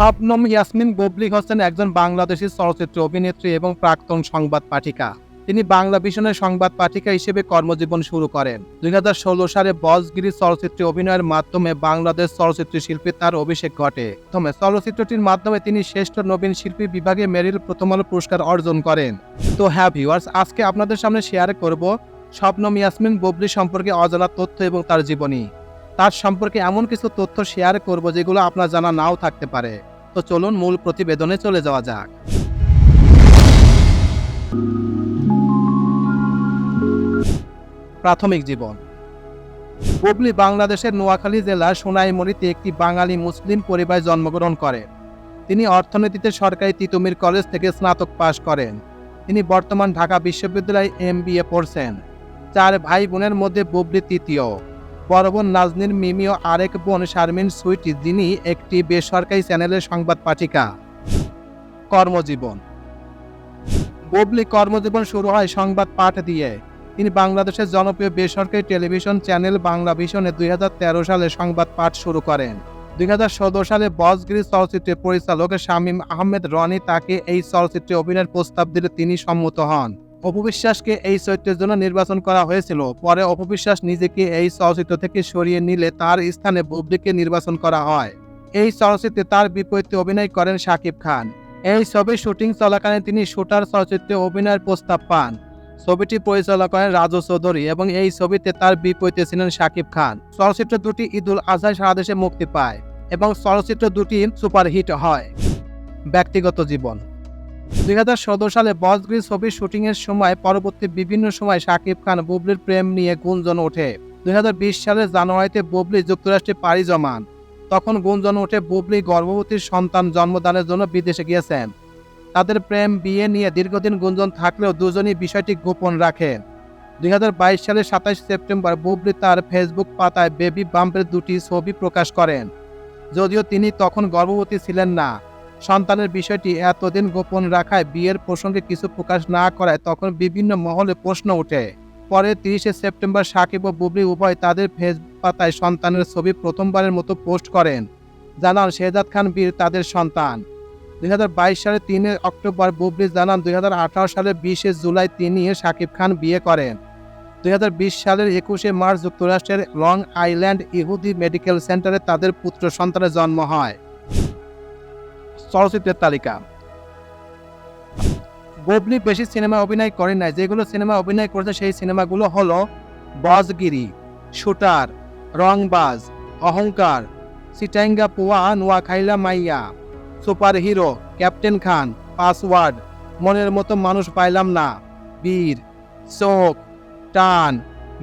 শবনম ইয়াসমিন বুবলি হচ্ছেন একজন বাংলাদেশি চলচ্চিত্র অভিনেত্রী এবং প্রাক্তন সংবাদ পাঠিকা। তিনি বাংলা ভিশনের সংবাদ পাঠিকা হিসেবে কর্মজীবন শুরু করেন। দুই হাজার ষোলো সালে বসগিরি চলচ্চিত্রে অভিনয়ের মাধ্যমে বাংলাদেশ চলচ্চিত্র শিল্পী তার অভিষেক ঘটে। প্রথমে চলচ্চিত্রটির মাধ্যমে তিনি শ্রেষ্ঠ নবীন শিল্পী বিভাগে মেরিল প্রথম আলো পুরস্কার অর্জন করেন। তো হ্যাঁ ভিউয়ার্স, আজকে আপনাদের সামনে শেয়ার করব শবনম ইয়াসমিন ববলি সম্পর্কে অজানা তথ্য এবং তার জীবনী। তার সম্পর্কে এমন কিছু তথ্য শেয়ার করব যেগুলো আপনার জানা নাও থাকতে পারে। তো চলুন মূল প্রতিবেদনে চলে যাওয়া যাক। প্রাথমিক জীবন। বুবলি বাংলাদেশের নোয়াখালী জেলার সোনাইমুড়িতে একটি বাঙালি মুসলিম পরিবারে জন্মগ্রহণ করেন তিনি অর্থনীতিতে সরকারি তিতুমির কলেজ থেকে স্নাতক পাশ করেন। তিনি বর্তমান ঢাকা বিশ্ববিদ্যালয়ে এম পড়ছেন। চার ভাই বোনের মধ্যে বুবলি তৃতীয়। বড় বোন নাজনীন মিমি ও আরেক বোন শারমিন সুইটি, যিনি একটি বেসরকারি চ্যানেলের সংবাদ পাঠিকা। কর্মজীবন। বুবলি কর্মজীবন শুরু হয় সংবাদ পাঠ দিয়ে। তিনি বাংলাদেশের জনপ্রিয় বেসরকারি টেলিভিশন চ্যানেল বাংলা ভিশনে দুই হাজার তেরো সালে সংবাদ পাঠ শুরু করেন। দুই সালে বসগিরি চলচ্চিত্রের পরিচালক শামীম আহমেদ রনি তাকে এই চলচ্চিত্রে অভিনয়ের প্রস্তাব দিলে তিনি সম্মত হন। অপবিশ্বাসকে এই চরিত্রের জন্য নির্বাচন করা হয়েছিল। পরে অপবিশ্বাস নিজেকে এই চলচ্চিত্র থেকে সরিয়ে নিলে তার স্থানে বুবলিকে নির্বাচন করা হয়। এই চলচ্চিত্রে তার বিপরীতে অভিনয় করেন শাকিব খান। এই ছবির শুটিং চলাকালীন তিনি শুটার চলচ্চিত্রে অভিনয়ের প্রস্তাব পান। ছবিটি পরিচালনা করেন রাজু চৌধুরী এবং এই ছবিতে তার বিপরীতে ছিলেন শাকিব খান। চলচ্চিত্র দুটি ঈদুল আজহায় সারা দেশে মুক্তি পায় এবং চলচ্চিত্র দুটি সুপারহিট হয়। ব্যক্তিগত জীবন। দুই সালে বসগ্রি ছবির শুটিংয়ের সময় পরবর্তী বিভিন্ন সময় শাকিব খান বুবলির প্রেম নিয়ে গুঞ্জন ওঠে। দুই হাজার বিশ সালের জানুয়ারিতে বুবলি যুক্তরাষ্ট্রে পাড়ি জমান। তখন গুঞ্জন ওঠে বুবলি গর্ভবতীর সন্তান জন্মদানের জন্য বিদেশে গিয়েছেন। তাদের প্রেম, বিয়ে নিয়ে দীর্ঘদিন গুঞ্জন থাকলেও দুজনই বিষয়টি গোপন রাখেন। দুই হাজার বাইশ সালের সাতাশ সেপ্টেম্বর বুবলি তার ফেসবুক পাতায় বেবি বাম্পের দুটি ছবি প্রকাশ করেন। যদিও তিনি তখন গর্ভবতী ছিলেন না। সন্তানের বিষয়টি এতদিন গোপন রাখায় বিয়ের প্রসঙ্গে কিছু প্রকাশ না করায় তখন বিভিন্ন মহলে প্রশ্ন ওঠে। পরে তিরিশে সেপ্টেম্বর সাকিব ও বুবলি উভয় তাদের ফেসবুক পাতায় সন্তানের ছবি প্রথমবারের মতো পোস্ট করেন। জানান শেহজাদ খান বীর তাদের সন্তান। দুই সালের তিনে অক্টোবর বুবলি জানান দুই সালের বিশে জুলাই তিনি সাকিব খান বিয়ে করেন। দুই হাজার বিশ সালের একুশে মার্চ যুক্তরাষ্ট্রের লং আইল্যান্ড ইহুদি মেডিকেল সেন্টারে তাদের পুত্র সন্তানের জন্ম হয়। চলচ্চিত্রের তালিকা। বুবলি বেশি সিনেমা অভিনয় করেন নাই। যেগুলো সিনেমা অভিনয় করেছে সেই সিনেমাগুলো হলো বজগিরি শুটার রংবাজ, অহংকার সিটাঙ্গা পুয়া, নোয়াখাইলা মাইয়া, super hero, captain Khan, password, মনের মতো মানুষ পাইলাম না, বীর, চোখ, টান,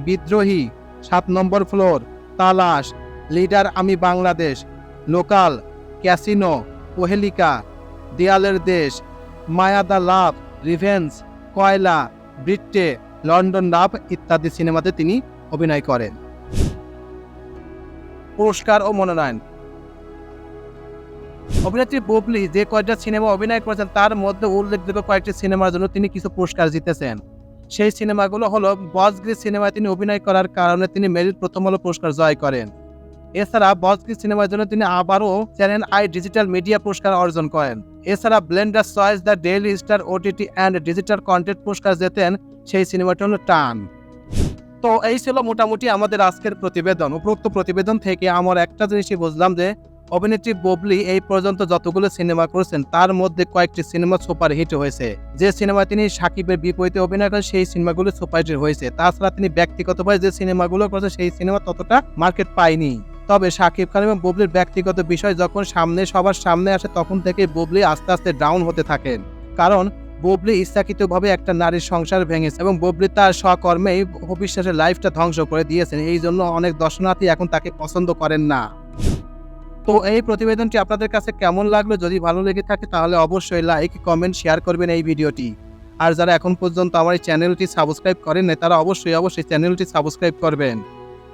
বিদ্রোহী, সাত নম্বর ফ্লোর, তালাশ, লিডার আমি বাংলাদেশ, লোকাল, ক্যাসিনো কোহেলিকা দেয়ালের দেশ মায়া দা লাভ রিভেন্স কয়লা, ব্রিট্টে, লন্ডন লাভ ইত্যাদি সিনেমাতে তিনি অভিনয় করেন। পুরস্কার ও মনোনয়ন। অভিনেত্রী বুবলি যে কয়েকটা সিনেমা অভিনয় করেছেন তার মধ্যে উল্লেখযোগ্য কয়েকটি সিনেমার জন্য তিনি কিছু পুরস্কার জিতেছেন। সেই সিনেমাগুলো হলো বসগ্রি সিনেমায় তিনি অভিনয় করার কারণে তিনি মেরিট প্রথম আলো পুরস্কার জয় করেন। এছাড়া বসগ্রি সিনেমার জন্য তিনি আবারও চ্যানেল আই ডিজিটাল মিডিয়া পুরস্কার অর্জন করেন। এছাড়া Blender Choice, the Daily Star, OTT and digital content পুরস্কার জেতেন সেই সিনেমাটি হলো টান। তো এই ছিল মোটামুটি আমাদের আজকের প্রতিবেদন। উপরোক্ত প্রতিবেদন থেকে আমার একটা জিনিসই বুঝলাম যে, অভিনেত্রী ববলি এই পর্যন্ত যতগুলো সিনেমা করেছেন, তার মধ্যে কয়েকটি সিনেমা সুপার হিট হয়েছে। যে সিনেমা তিনি সাকিবের বিপরীতে অভিনয় করেন, সেই সিনেমাগুলো সুপার হিট হয়েছে। তাছাড়া তিনি ব্যক্তিগতভাবে যে সিনেমাগুলো করেছেন, সেই সিনেমা ততটা মার্কেট পায়নি। তবে সাকিব খান এবং বুবলির ব্যক্তিগত বিষয় যখন সামনে সবার সামনে আসে, তখন থেকে বুবলি আস্তে আস্তে ডাউন হতে থাকেন। কারণ বুবলি ইচ্ছাকৃতভাবে একটা নারীর সংসার ভেঙেছে এবং বুবলি তার স্বকর্মেই অবিশ্বাসের লাইফটা ধ্বংস করে দিয়েছেন। এই জন্য অনেক দর্শনার্থী এখন তাকে পছন্দ করেন না। তো এই প্রতিবেদনটি আপনাদের কাছে কেমন লাগল? যদি ভালো লেগে থাকে, তাহলে অবশ্যই লাইক কমেন্ট শেয়ার করবেন এই ভিডিওটি। আর যারা এখন পর্যন্ত আমার এই চ্যানেলটি সাবস্ক্রাইব করেন তারা অবশ্যই অবশ্যই চ্যানেলটি সাবস্ক্রাইব করবেন।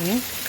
네.